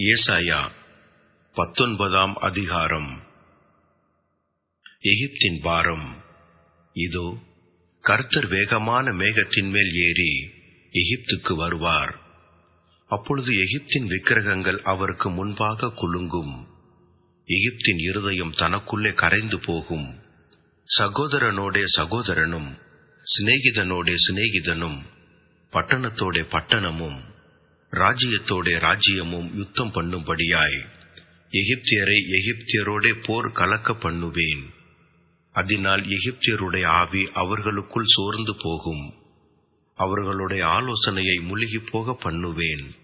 ஏசாயா பத்தொன்பதாம் அதிகாரம். எகிப்தின் பாரம். இதோ கர்த்தர் வேகமான மேகத்தின் மேல் ஏறி எகிப்துக்கு வருவார். அப்பொழுது எகிப்தின் விக்கிரகங்கள் அவருக்கு முன்பாக குலுங்கும். எகிப்தின் இருதயம் தனக்குள்ளே கரைந்து போகும். சகோதரனோடே சகோதரனும் சிநேகிதனோடே சிநேகிதனும் பட்டணத்தோடே பட்டணமும் ராஜ்யத்தோட ராஜ்யமும் யுத்தம் பண்ணும்படியாய் எகிப்தியரை எகிப்தியரோடே போர் கலக்க பண்ணுவேன். அதனால் எகிப்தியருடைய ஆவி அவர்களுக்குள் சோர்ந்து போகும். அவர்களுடைய ஆலோசனையை முழுகி போக பண்ணுவேன்.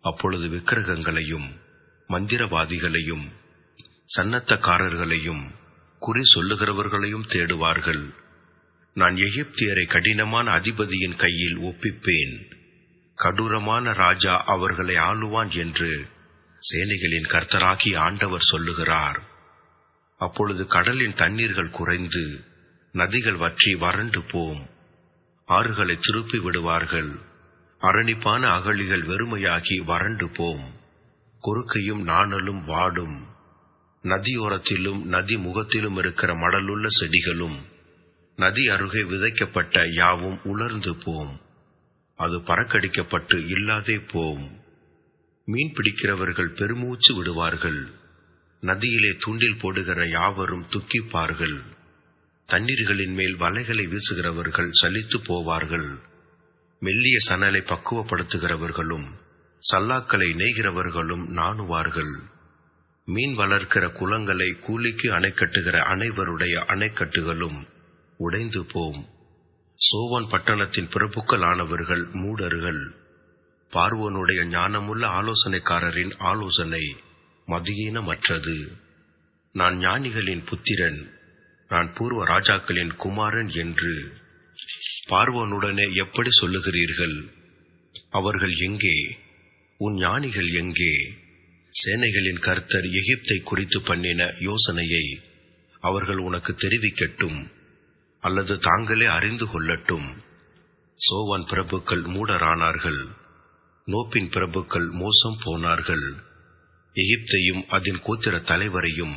அப்பொழுது விக்கிரகங்களையும் மந்திரவாதிகளையும் சன்னத்தக்காரர்களையும் குறி சொல்லுகிறவர்களையும் தேடுவார்கள். நான் எகிப்தியரை கடினமான அதிபதியின் கையில் ஒப்பிப்பேன். கடூரமான ராஜா அவர்களை ஆளுவான் என்று சேனைகளின் கர்த்தராகி ஆண்டவர் சொல்லுகிறார். அப்பொழுது கடலின் தண்ணீர்கள் குறைந்து நதிகள் வற்றி வறண்டு போம். ஆறுகளை திருப்பி விடுவார்கள். அரணிப்பான அகழிகள் வெறுமையாகி வறண்டு போம். குறுக்கையும் நாணலும் வாடும். நதியோரத்திலும் நதி முகத்திலும் இருக்கிற மடலுள்ள செடிகளும் நதி அருகே விதைக்கப்பட்ட யாவும் உலர்ந்து போம். அது பறக்கடிக்கப்பட்டு இல்லாதே போம். மீன் பிடிக்கிறவர்கள் பெருமூச்சு விடுவார்கள். நதியிலே தூண்டில் போடுகிற யாவரும் துக்கிப்பார்கள். தண்ணீர்களின் மேல் வலைகளை வீசுகிறவர்கள் சலித்து போவார்கள். மெல்லிய சணலை பக்குவப்படுத்துகிறவர்களும் சல்லாக்களை நெய்கிறவர்களும் நாணுவார்கள். மீன் வளர்க்கிற குளங்களை கூலிக்கு அணை கட்டுகிற அனைவருடைய அணைக்கட்டுகளும் உடைந்து போம். சோவன் பட்டணத்தின் பிரபுக்களானவர்கள் மூடர்கள். பார்வோனுடைய ஞானமுள்ள ஆலோசனைக்காரரின் ஆலோசனை மதியீனமற்றது. நான் ஞானிகளின் புத்திரன் நான் பூர்வ ராஜாக்களின் குமாரன் என்று பார்வோனுடனே எப்படி சொல்லுகிறீர்கள்? அவர்கள் எங்கே? உன் ஞானிகள் எங்கே? சேனைகளின் கர்த்தர் எகிப்தை குறித்து பண்ணின யோசனையை அவர்கள் உனக்கு தெரிவிக்கட்டும். அல்லது தாங்களே அறிந்து கொள்ளட்டும். சோவான் பிரபுக்கள் மூடரானார்கள். நோப்பின் பிரபுக்கள் மோசம் போனார்கள். எகிப்தையும் அதன் கோத்திர தலைவரையும்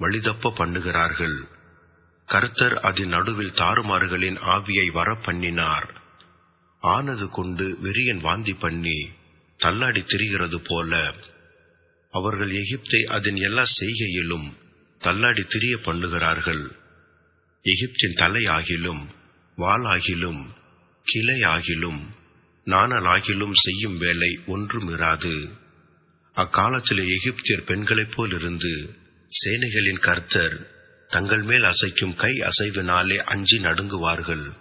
வழிதப்ப பண்ணுகிறார்கள். கர்த்தர் அதன் நடுவில் தாறுமாறுகளின் ஆவியை வர பண்ணினார் ஆனது கொண்டு வெறியன் வாந்தி பண்ணி தள்ளாடி திரிகிறது போல. அவர்கள் எகிப்தை அதன் எல்லா செய்கையிலும் தள்ளாடி திரிய பண்ணுகிறார்கள். எகிப்தின் தலையாகிலும் வாளாகிலும் கிளையாகிலும் நாணலாகிலும் செய்யும் வேலை ஒன்றும் இராது. அக்காலத்திலே எகிப்தியர் பெண்களைப் போலிருந்து சேனைகளின் கர்த்தர் தங்கள் மேல் அசைக்கும் கை அசைவினாலே அஞ்சி நடுங்குவார்கள்.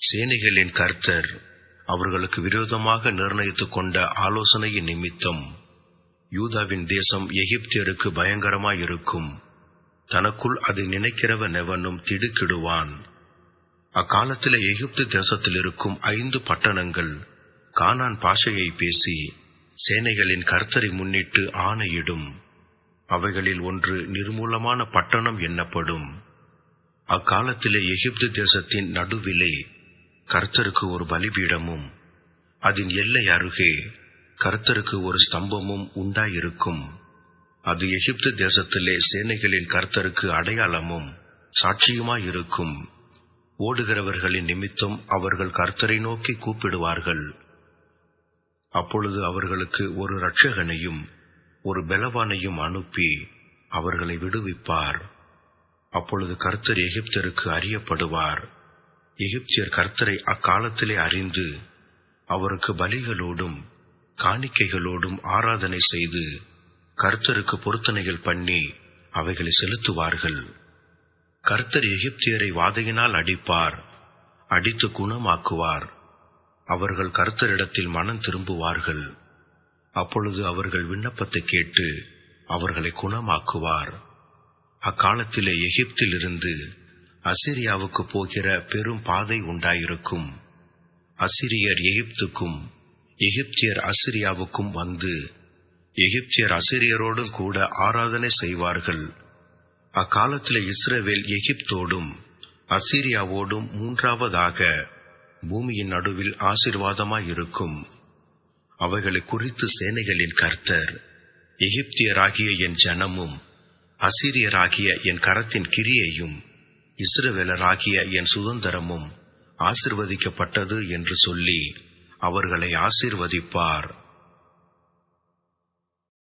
சேனைகளின் கர்த்தர் அவர்களுக்கு விரோதமாக நிர்ணயித்துக் கொண்ட ஆலோசனையின் நிமித்தம் யூதாவின் தேசம் எகிப்தியருக்கு பயங்கரமாயிருக்கும். தனக்குள் அதை நினைக்கிறவன் எவனும் திடுக்கிடுவான். அக்காலத்தில் எகிப்து தேசத்தில் இருக்கும் ஐந்து பட்டணங்கள் கானான் பாஷையை பேசி சேனைகளின் கர்த்தரை முன்னிட்டு ஆணையிடும். அவைகளில் ஒன்று நிர்மூலமான பட்டணம் என்னப்படும். அக்காலத்திலே எகிப்து தேசத்தின் நடுவிலே கர்த்தருக்கு ஒரு பலிபீடமும் அதன் எல்லை அருகே கர்த்தருக்கு ஒரு ஸ்தம்பமும் உண்டாயிருக்கும். அது எகிப்து தேசத்திலே சேனைகளின் கர்த்தருக்கு அடையாளமும் சாட்சியுமாயிருக்கும். ஓடுகிறவர்களின் நிமித்தம் அவர்கள் கர்த்தரை நோக்கி கூப்பிடுவார்கள். அப்பொழுது அவர்களுக்கு ஒரு இரட்சகனையும் ஒரு பலவானையும் அனுப்பி அவர்களை விடுவிப்பார். அப்பொழுது கர்த்தர் எகிப்தருக்கு அறியப்படுவார். எகிப்தியர் கர்த்தரை அக்காலத்திலே அறிந்து அவருக்கு பலிகளோடும் காணிக்கைகளோடும் ஆராதனை செய்து கர்த்தருக்கு பொருத்தனைகள் பண்ணி அவைகளை செலுத்துவார்கள். கர்த்தர் எகிப்தியரை வாதையினால் அடிப்பார் அடித்து குணமாக்குவார். அவர்கள் கர்த்தரிடத்தில் மனம் திரும்புவார்கள். அப்பொழுது அவர்கள் விண்ணப்பத்தை கேட்டு அவர்களை குணமாக்குவார். அக்காலத்திலே எகிப்திலிருந்து அசிரியாவுக்கு போகிற பெரும் பாதை உண்டாயிருக்கும். அசிரியர் எகிப்துக்கும் எகிப்தியர் அசிரியாவுக்கும் வந்து எகிப்தியர் அசிரியரோடும் கூட ஆராதனை செய்வார்கள். அக்காலத்தில் இஸ்ரவேல் எகிப்தோடும் அசீரியாவோடும் மூன்றாவதாக பூமியின் நடுவில் ஆசீர்வாதமாயிருக்கும். அவைகளை குறித்து சேனைகளின் கர்த்தர் எகிப்தியராகிய என் ஜனமும் அசிரியராகிய என் கரத்தின் கிரியையும் இஸ்ரவேலராகிய என் சுதந்திரமும் ஆசிர்வதிக்கப்பட்டது என்று சொல்லி அவர்களை ஆசிர்வதிப்பார்.